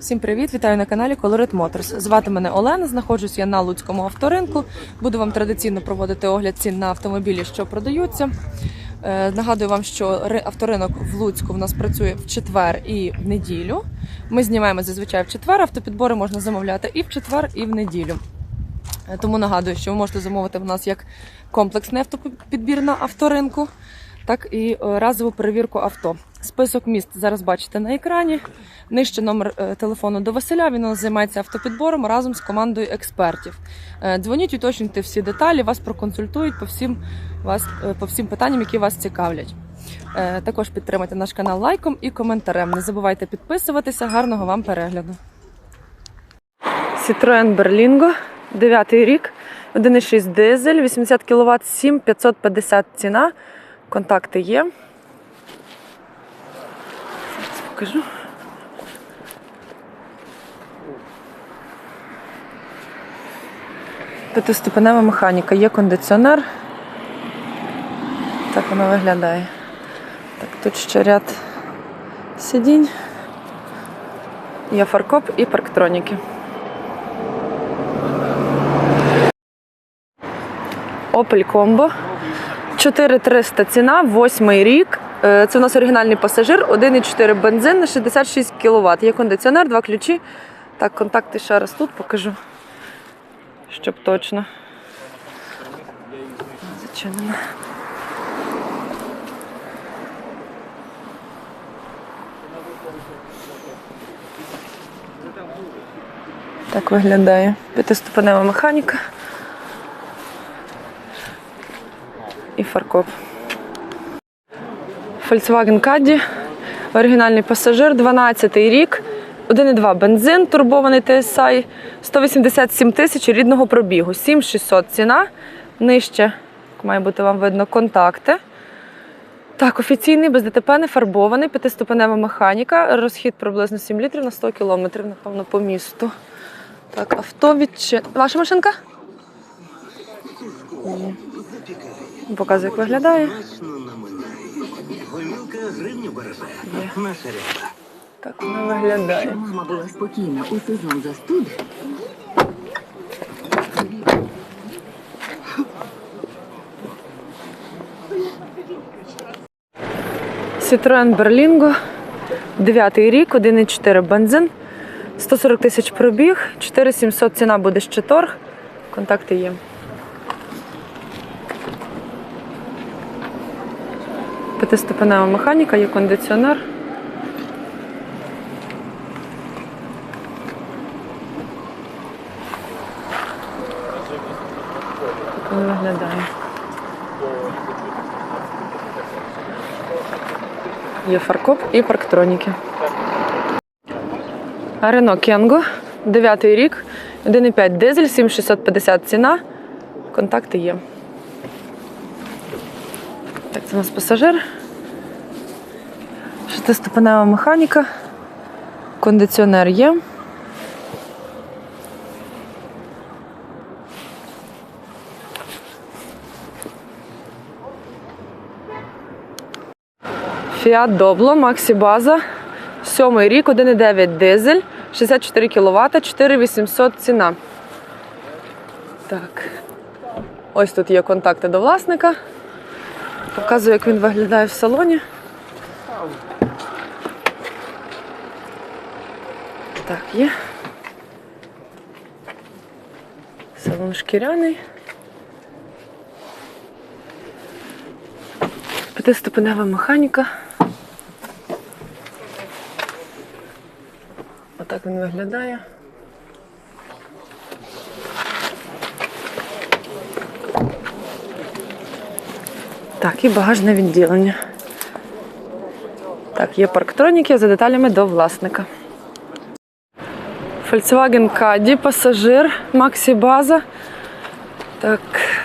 Всім привіт! Вітаю на каналі Colorit Motors. Звати мене Олена. Знаходжусь я на Луцькому авторинку. Буду вам традиційно проводити огляд цін на автомобілі, що продаються. Е, Нагадую вам, що ри- авторинок в Луцьку в нас працює в четвер і в неділю. Ми знімаємо зазвичай в четвер. Автопідбори можна замовляти і в четвер, і в неділю. Е, Тому нагадую, що ви можете замовити в нас як комплексний автопідбір на авторинку, так і е, разову перевірку авто. Список міст зараз бачите на екрані. Нижче номер е, телефону до Василя. Він займається автопідбором разом з командою експертів. Е, Дзвоніть, уточнюйте всі деталі, вас проконсультують по всім, вас, по всім питанням, які вас цікавлять. Також підтримайте наш канал лайком і коментарем. Не забувайте підписуватися. Гарного вам перегляду. Citroen Berlingo, 9 рік, 1,6 дизель, 80 кВт, 7550 ціна. Контакти є. Зараз покажу. П'ятиступенева механіка, є кондиціонер. Так воно виглядає. Так, тут ще ряд сидінь. Є фаркоп і парктроніки. Opel Combo. 4300 ціна, 8 рік. Е, Це у нас оригінальний пасажир, 1,4 бензин на 66 кВт. Є кондиціонер, два ключі. Так, контакти ще раз тут покажу, щоб точно. Зачинено. Так виглядає. П'ятиступенева механіка. І фаркоп. Volkswagen Caddy, оригінальний пасажир, 12 й рік, 1,2 бензин, турбований TSI, 187 тисяч рідного пробігу, 7600 ціна. Нижче, як має бути вам видно, контакти. Так, офіційний, без ДТП, не фарбований, п'ятиступенева механіка, розхід приблизно 7 літрів на 100 кілометрів, напевно, по місту. Так, авто відчин... Ваша машинка? Ні. Показую, як виглядає. Гомілка гривню береже. Наша ряба. Так воно виглядає. Мама була спокійна у сезон застуди. Citroen Berlingo, 9 рік, 1,4 бензин, 140 тисяч пробіг, 4700 ціна буде ще торг. Контакти є. П'ятиступенева механіка, є кондиціонер. Так він виглядає. Є фаркоп і парктроніки. Рено Кенго, 9 рік, 1,5 дизель, 7650 ціна. Контакти є. Так, це у нас пасажир. Шестиступенева механіка. Кондиціонер є. Фіат Добло, Максі База, 7 рік, 1,9 дизель, 64 кВт, 4800 ціна. Так. Ось тут є контакти до власника. Показую, як він виглядає в салоні. Так, є. Салон шкіряний. П'ятиступенева механіка. Отак він виглядає. Так, і багажне відділення. Так, є парктроніки за деталями до власника. Volkswagen Caddy, пасажир, Maxi База. Так,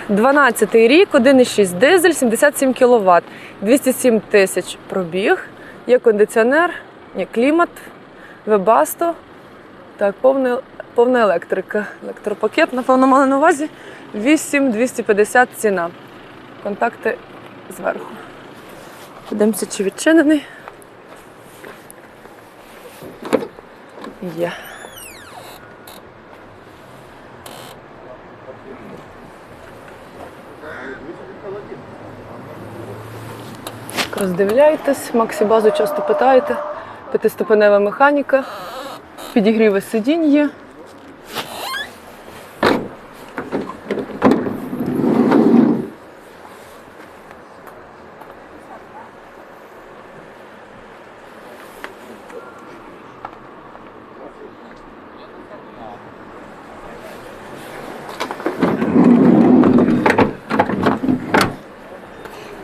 12 рік, 1,6 дизель, 77 кВт, 207 тисяч пробіг, є кондиціонер, є клімат, вебасто. Так, повна, повна електрика. Електропакет, напевно, мали на увазі. 8250 ціна. Контакти зверху. Подивимося, чи відчинений. Є. Роздивляйтесь, Максі базу часто питаєте. П'ятиступенева механіка, підігріви сидінь є.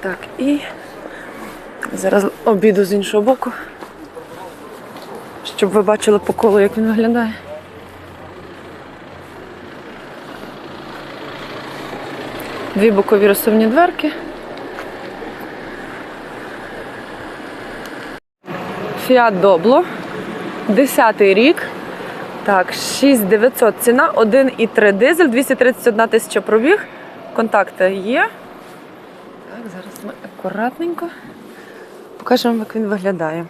Так, і зараз обіду з іншого боку, щоб ви бачили по колу, як він виглядає. Дві бокові розсувні дверки. Fiat Doblo. 10 рік. Так, 6900 ціна, 1,3 дизель, 231 тисяча пробіг. Контакти є. Зараз ми акуратненько покажемо, як він виглядає.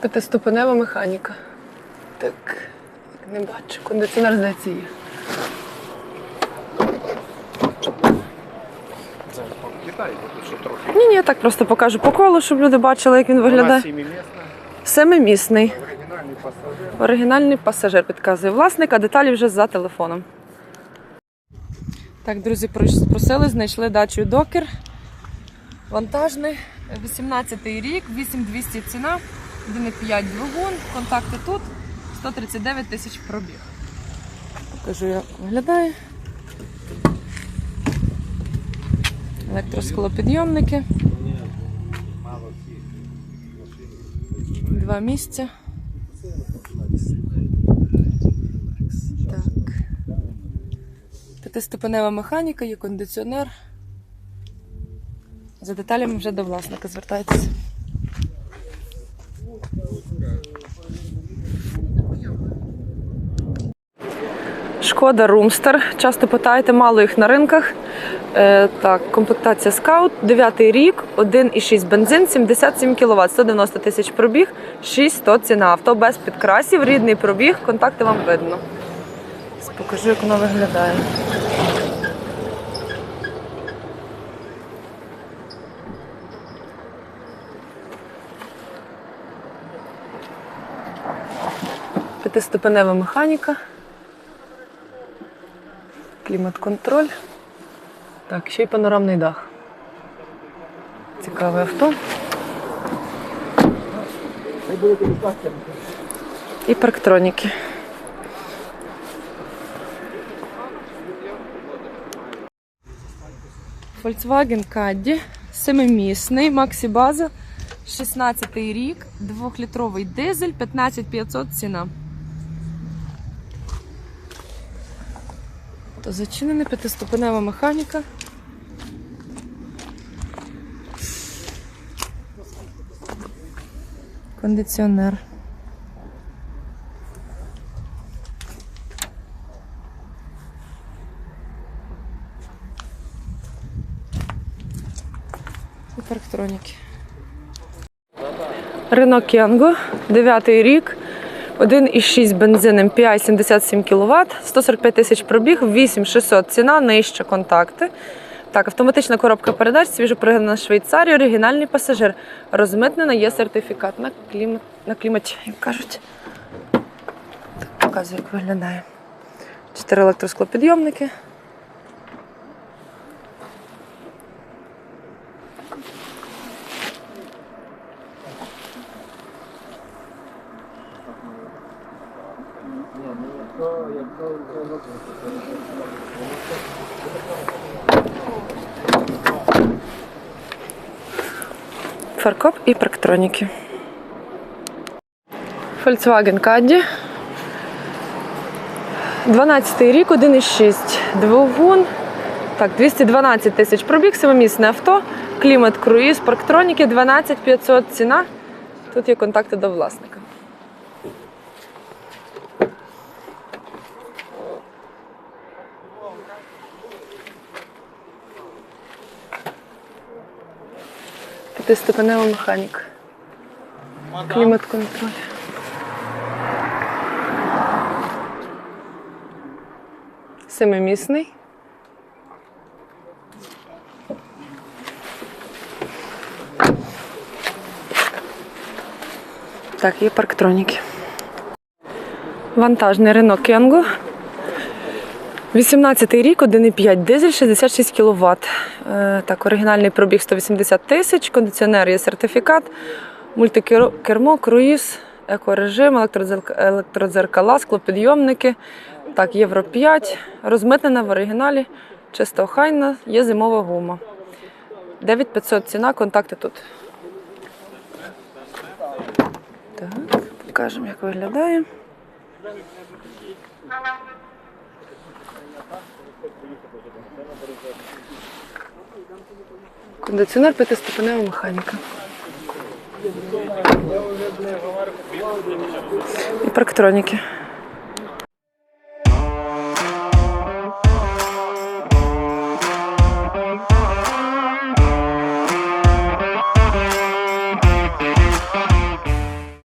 П'ятиступенева механіка. Так, не бачу. Кондиціонер здається є. Ні, ні, я так просто покажу по колу, щоб люди бачили, як він виглядає. Семимісний. Оригінальний пасажир підказує власник, а деталі вже за телефоном. Так, друзі, прос- просили, знайшли дачу докер. Вантажний, 18-й рік, 8200 ціна, 1,5 двигун, контакти тут, 139 тисяч пробіг. Покажу, як виглядає. Електросклопідйомники. Два місця. Так. П'ятиступенева механіка, є кондиціонер. За деталями вже до власника звертайтеся. Шкода Румстер. Часто питаєте, мало їх на ринках. Е, так, комплектація Scout, 9 рік, 1,6 бензин, 77 кВт, 190 тисяч пробіг, 6100 ціна. Авто без підкрасів, рідний пробіг, контакти вам видно. Покажу, як воно виглядає. П'ятиступенева механіка. Клімат-контроль. Так, ще й панорамний дах. Цікаве авто. І парктроніки. Volkswagen Caddy, семимісний, Maxi база, 16 рік, 2-літровий дизель, 15500 ціна. То зачинена п'ятиступенева механіка. Кондиціонер. І парктроніки. 9 рік. 1,6 бензин MPI 77 кВт, 145 тисяч пробіг, 8600 ціна, нижче контакти. Так, автоматична коробка передач, свіжопригнана Швейцарія, оригінальний пасажир. Розмитнена, є сертифікат на клімат, на кліматі, як кажуть. Так, показую, як виглядає. Чотири електросклопідйомники. Фаркоп і парктроніки. Volkswagen Caddy. 12 рік, 1,6 двигун. Так, 212 тисяч пробіг, семимісне авто, клімат круїз, парктроніки, 12500 ціна. Тут є контакти до власника. П'ятиступенева механіка. Клімат-контроль. Семимісний. Так, є парктроніки. Вантажний Renault Кенго. 18 рік, 1,5 дизель, 66 кВт. Так, оригінальний пробіг 180 тисяч, кондиціонер є сертифікат, мультикермо, круїз, екорежим, електродзеркала, склопідйомники. Так, євро 5, розмитнена в оригіналі, чисто охайна, є зимова гума. 9500 ціна, контакти тут. Так, покажемо, як виглядає. Кондиціонер п'ятиступенева механіка. І парктроніки.